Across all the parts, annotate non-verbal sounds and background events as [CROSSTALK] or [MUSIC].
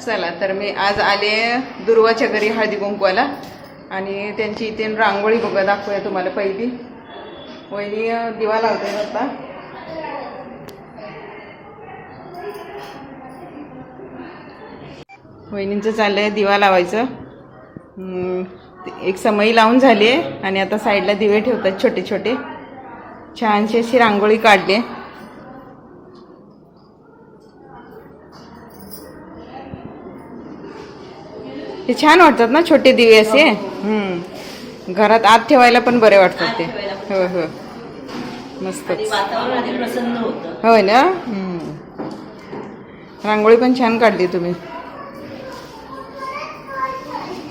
चला तर मी आज आले दुर्वाच्या घरी हळदी कुंकवाला. आणि त्यांची इथे रांगोळी बघा दाखवूया तुम्हाला पहिली. वहिनी दिवा लावते आता. वहिनींचं चाललंय दिवा लावायचं. एक समई लावून झाली आहे आणि आता साईडला दिवे ठेवतात छोटे छोटे छानशी अशी रांगोळी काढली. हे छान वाटतात ना छोटे दिवे असे? हम्म. घरात आत ठेवायला पण बरे वाटतात ते. हो हो होतं. होय ना? हम्म. रांगोळी पण छान काढली तुम्ही.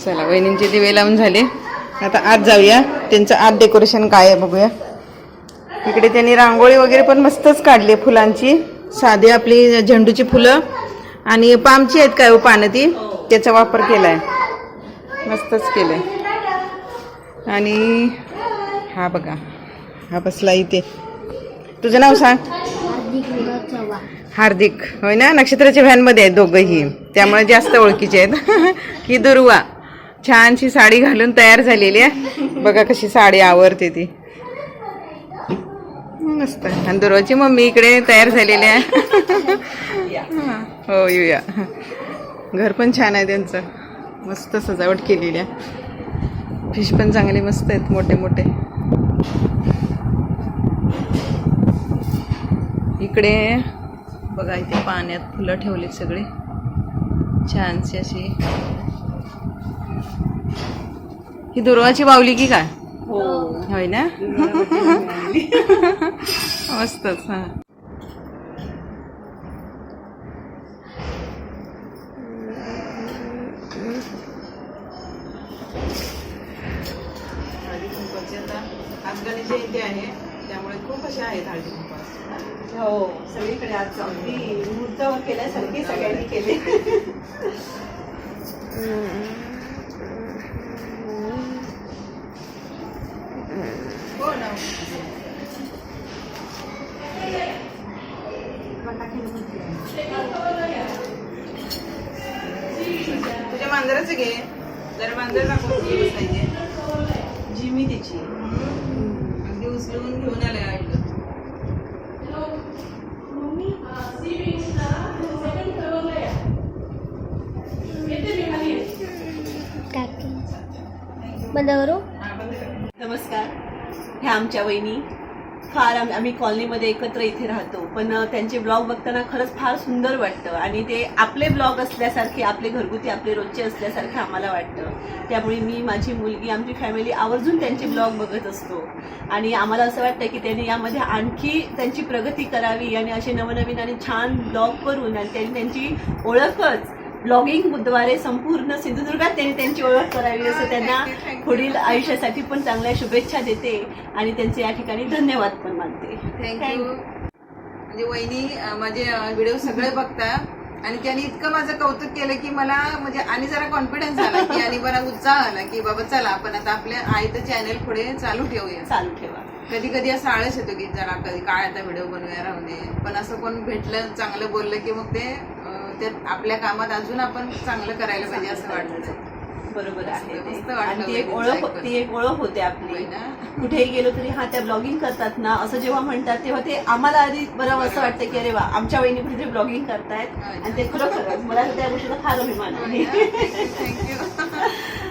चला वहिनींचे दिवे लावून झाले. आता आत जाऊया. त्यांचं आत डेकोरेशन काय आहे बघूया. इकडे त्यांनी रांगोळी वगैरे पण मस्तच काढली फुलांची. साधी आपली झेंडूची फुलं. आणि पामची आहेत काय हो पानं ती? त्याचा वापर केलाय. मस्तच केलंय. आणि हा बघा हा बसला इथे. तुझं नाव सांग. हार्दिक होय ना? नक्षत्राच्या व्हॅनमध्ये आहेत दोघंही. त्यामुळे जास्त ओळखीचे आहेत. [LAUGHS] ही दुर्वा. छानशी साडी घालून तयार झालेली आहे. बघा कशी साडी आवरते ती. मस्त. आणि दुर्वाची मम्मी इकडे तयार झालेली आहे. [LAUGHS] हो येऊया. घर पण छान आहे त्यांचं. मस्त सजावट केलेली आहे. फिश पण चांगले मस्त आहेत मोठे मोठे. इकडे बघा इथे पाण्यात फुलं ठेवलीत सगळे. छानशी अशी. ही दुर्वाची बावली की काय? हो. होय ना? [LAUGHS] मस्तच हा. आता आज गणेश जयंती आहे त्यामुळे खूप अशा आहेत हळदी कुंकवास हो. सगळीकडे आज अगदी मुहूर्तावर केल्यासारखे सगळ्यांनी केले हो ना. तुझ्या मांजराचं घे. जरा मांजर दाखव बसायचे जिमी तिची. अगदी उचलून घेऊन आले करू. नमस्कार. ह्या आमच्या वहिनी. फार आम- आम्ही कॉलनीमध्ये एकत्र इथे राहतो. पण त्यांचे ब्लॉग बघताना खरंच फार सुंदर वाटतं. आणि ते आपले ब्लॉग असल्यासारखे आपले घरगुती आपले रोजचे असल्यासारखे आम्हाला वाटतं. त्यामुळे मी माझी मुलगी आमची फॅमिली आवर्जून त्यांचे ब्लॉग बघत असतो. आणि आम्हाला असं वाटतं की त्यांनी यामध्ये आणखी त्यांची प्रगती करावी आणि असे नवनवीन आणि छान ब्लॉग करून आणि त्यांनी त्यांची ओळखच ब्लॉगिंगद्वारे संपूर्ण सिंधुदुर्गात त्यांनी त्यांची ओळख करावी असं त्यांना पुढील आयुष्यासाठी पण चांगल्या शुभेच्छा देते आणि त्यांचे या ठिकाणी धन्यवाद पण मानते. थँक्यू म्हणजे वहिनी माझे व्हिडिओ सगळे बघता. आणि त्यांनी इतकं माझं कौतुक केलं की मला म्हणजे आणि जरा कॉन्फिडन्स आला की आणि बरा उत्साह आला की बाबा चला आपण आता आपल्या आयतं चॅनल पुढे चालू ठेवूया. चालू ठेवा. कधी कधी असं आळस येतो की जरा कधी काय आता व्हिडिओ बनवूया राहू दे. पण असं कोण भेटलं चांगलं बोललं की मग ते आपल्या कामात अजून आपण चांगलं करायला पाहिजे असं वाटतं. बरोबर आहे. आणि ती एक ओळख. ती एक ओळख होते आपली? कुठेही गेलो तरी हा त्या ब्लॉगिंग करतात ना असं जेव्हा म्हणतात तेव्हा ते आम्हाला आधी बरं असं वाटतं की अरे वा आमच्या वहिनी कुठे ब्लॉगिंग करतायत आणि ते खरोखरच मला त्या गोष्टीचा फार अभिमान आहे. थँक्यू [LAUGHS]